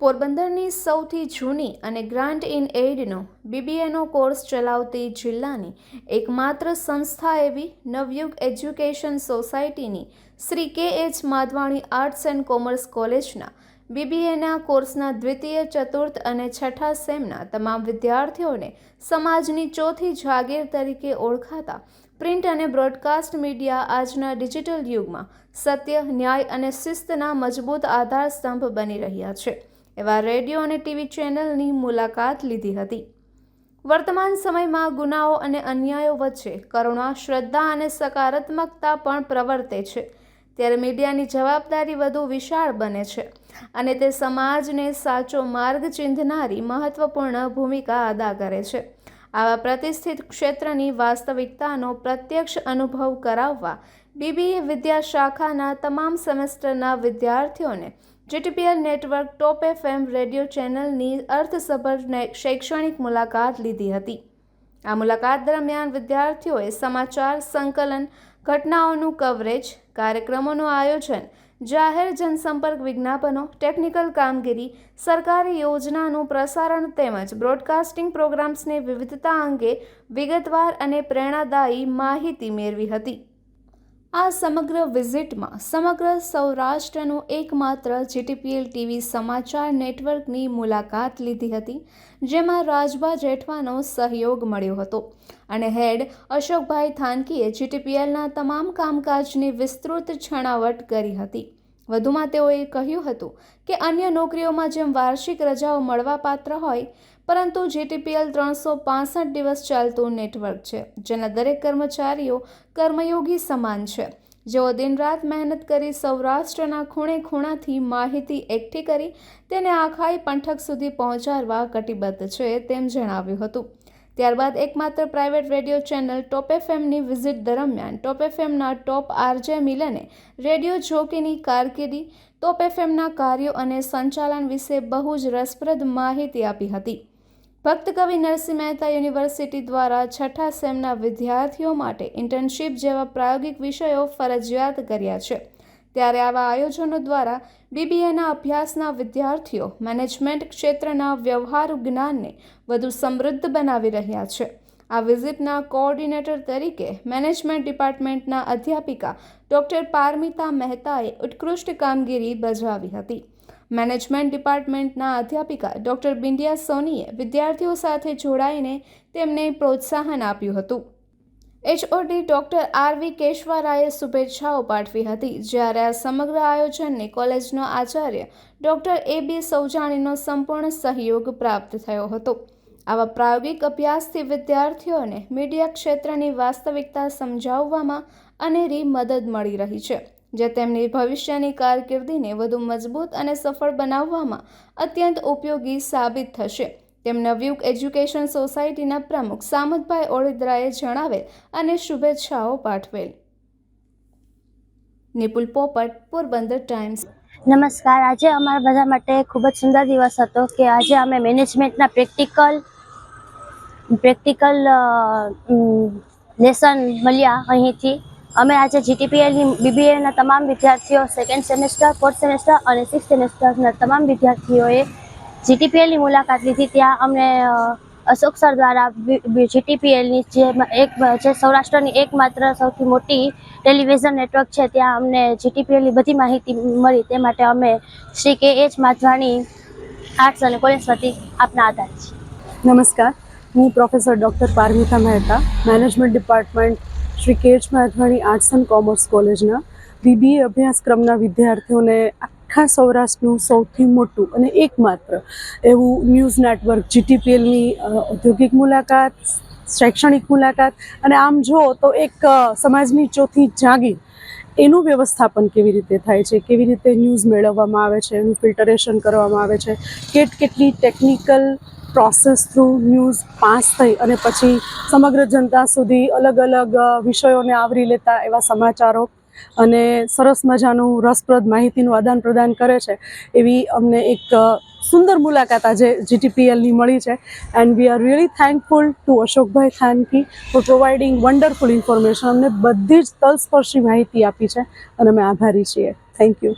પોરબંદરની સૌથી જૂની અને ગ્રાન્ટ ઇન એઇડનો બીબીએનો કોર્સ ચલાવતી જિલ્લાની એકમાત્ર સંસ્થા એવી નવયુગ એજ્યુકેશન સોસાયટીની Shri K H Madhavani arts and commerce કોલેજના બીબીએના કોર્સના દ્વિતીય, ચતુર્થ અને છઠ્ઠા સેમના તમામ વિદ્યાર્થીઓને સમાજની ચોથી જાગીર તરીકે ઓળખાતા પ્રિન્ટ અને બ્રોડકાસ્ટ મીડિયા આજના ડિજિટલ યુગમાં સત્ય, ન્યાય અને શિસ્તના મજબૂત આધારસ્તંભ બની રહ્યા છે. એવા રેડિયો અને ટીવી ચેનલની મુલાકાત લીધી હતી. વર્તમાન સમયમાં ગુનાઓ અને અન્યાયો વચ્ચે કરુણા, શ્રદ્ધા અને સકારાત્મકતા પણ પ્રવર્તે છે. ત્યારે મીડિયાની જવાબદારી વધુ વિશાળ બને છે અને તે સમાજને સાચો માર્ગ ચિંધનારી મહત્વપૂર્ણ ભૂમિકા અદા કરે છે. આવા પ્રતિષ્ઠિત ક્ષેત્રની વાસ્તવિકતાનો પ્રત્યક્ષ અનુભવ કરાવવા, બીબીએ વિદ્યાશાખાના તમામ સેમેસ્ટરના વિદ્યાર્થીઓને GTPL network top FM radio ચેનલની અર્થસભર શૈક્ષણિક મુલાકાત લીધી હતી. આ મુલાકાત દરમિયાન વિદ્યાર્થીઓએ સમાચાર સંકલન, ઘટનાઓનું કવરેજ, કાર્યક્રમોનું આયોજન, જાહેર જનસંપર્ક વિજ્ઞાપનો, ટેકનિકલ કામગીરી, સરકારી યોજનાનું પ્રસારણ તેમજ બ્રોડકાસ્ટિંગ પ્રોગ્રામ્સની વિવિધતા અંગે વિગતવાર અને પ્રેરણાદાયી માહિતી મેળવી હતી. આ સમગ્ર વિઝિટમાં સમગ્ર સૌરાષ્ટ્રનું એકમાત્ર જીટીપીએલ ટીવી સમાચાર નેટવર્કની મુલાકાત લીધી હતી, જેમાં રાજભા જેઠવાનો સહયોગ મળ્યો હતો. અને હેડ અશોકભાઈ થાનકીએ જીટીપીએલના તમામ કામકાજની વિસ્તૃત છણાવટ કરી હતી. વધુમાં તેઓએ કહ્યું હતું કે અન્ય નોકરીઓમાં જેમ વાર્ષિક રજાઓ મળવાપાત્ર હોય પરંતુ જીટીપીએલ ત્રણસો પાસઠ દિવસ ચાલતું નેટવર્ક છે, જેના દરેક કર્મચારીઓ કર્મયોગી સમાન છે. જેઓ દિનરાત મહેનત કરી સૌરાષ્ટ્રના ખૂણે ખૂણાથી માહિતી એકઠી કરી તેને આખાઈ પંથક સુધી પહોંચાડવા કટિબદ્ધ છે તેમ જણાવ્યું હતું. ત્યારબાદ એકમાત્ર પ્રાઇવેટ રેડિયો ચેનલ ટોપ એફએમની વિઝિટ દરમિયાન ટોપ એફએમના ટોપ આરજે મિલને રેડિયો જોકીની કારકિર્દી, ટોપ એફએમના કાર્યો અને સંચાલન વિશે બહુ જ રસપ્રદ માહિતી આપી હતી. ભક્ત કવિ નરસિંહ મહેતા યુનિવર્સિટી દ્વારા છઠ્ઠા સેમના વિદ્યાર્થીઓ માટે ઇન્ટર્નશીપ જેવા પ્રાયોગિક વિષયો ફરજિયાત કર્યા છે. ત્યારે આવા આયોજનો દ્વારા બીબીએના અભ્યાસના વિદ્યાર્થીઓ મેનેજમેન્ટ ક્ષેત્રના વ્યવહારુ જ્ઞાનને વધુ સમૃદ્ધ બનાવી રહ્યા છે. આ વિઝિટના કોઓર્ડિનેટર તરીકે મેનેજમેન્ટ ડિપાર્ટમેન્ટના અધ્યાપિકા ડૉક્ટર પારમિતા મહેતાએ ઉત્કૃષ્ટ કામગીરી બજાવી હતી. મેનેજમેન્ટ ડિપાર્ટમેન્ટના અધ્યાપિકા ડૉક્ટર બિંડિયા સોનીએ વિદ્યાર્થીઓ સાથે જોડાઈને તેમને પ્રોત્સાહન આપ્યું હતું. એચઓડી ડૉક્ટર આર વી કેશવારાએ શુભેચ્છાઓ પાઠવી હતી, જ્યારે આ સમગ્ર આયોજનને કોલેજનો આચાર્ય ડૉક્ટર એ બી સૌજાણીનો સંપૂર્ણ સહયોગ પ્રાપ્ત થયો હતો. આવા પ્રાયોગિક અભ્યાસથી વિદ્યાર્થીઓને મીડિયા ક્ષેત્રની વાસ્તવિકતા સમજાવવામાં અનેરી મદદ મળી રહી છે. જે તેમની ભવિષ્યની કારકિર્દીને વધુ મજબૂત અને સફળ બનાવવામાં અત્યંત ઉપયોગી સાબિત થશે. તેમ નવયુગ એજ્યુકેશન સોસાયટીના પ્રમુખ સામતભાઈ ઓળિદ્રાએ જણાવેલ અને શુભેચ્છાઓ પાઠવેલ. નિપુલ પોપટ, પોરબંદર ટાઈમ્સ. નમસ્કાર. આજે અમારા બધા માટે ખૂબ જ સુંદર દિવસ હતો કે આજે અમે મેનેજમેન્ટના પ્રેક્ટિકલ પ્રેક્ટિકલ લેસન મળ્યા અહીંથી. અમે આજે જીટીપીએલની બીબીએના તમામ વિદ્યાર્થીઓ સેકન્ડ સેમેસ્ટર ફોર્થ સેમેસ્ટર અને સિક્સ સેમેસ્ટરના તમામ વિદ્યાર્થીઓએ જીટીપીએલની મુલાકાત લીધી. ત્યાં અમને અશોક સર દ્વારા જીટીપીએલની જે એક જે સૌરાષ્ટ્રની એકમાત્ર સૌથી મોટી ટેલિવિઝન નેટવર્ક છે, ત્યાં અમને જીટીપીએલની બધી માહિતી મળી. તે માટે અમે Shri K H Madhavani arts અને કોલેજ વતી આપના આધાર છીએ. નમસ્કાર. હું professor doctor Paramita Mehta management department Shri K H Madhavani arts and commerce કોલેજના બીબીએ અભ્યાસક્રમના વિદ્યાર્થીઓને આખા સૌરાષ્ટ્રનું સૌથી મોટું અને એકમાત્ર એવું ન્યૂઝ નેટવર્ક જીટીપીએલની ઔદ્યોગિક મુલાકાત, શૈક્ષણિક મુલાકાત અને આમ જુઓ તો એક સમાજની ચોથી જાગીર એનું વ્યવસ્થાપન કેવી રીતે થાય છે, કેવી રીતે ન્યૂઝ મેળવવામાં આવે છે, એનું ફિલ્ટરેશન કરવામાં આવે છે, કેટ કેટલી technical process through news pass થઈ અને પછી સમગ્ર જનતા સુધી અલગ અલગ વિષયોને આવરી લેતા એવા સમાચારો અને સરસ મજાનું રસપ્રદ માહિતીનું આદાન પ્રદાન કરે છે એવી અમને એક સુંદર મુલાકાત આજે જીટીપીએલની મળી છે. And we are really thankful to Ashokbhai Thanki for providing wonderful information અમને બધી જ તલસ્પર્શી માહિતી આપી છે અને અમે આભારી છીએ. Thank you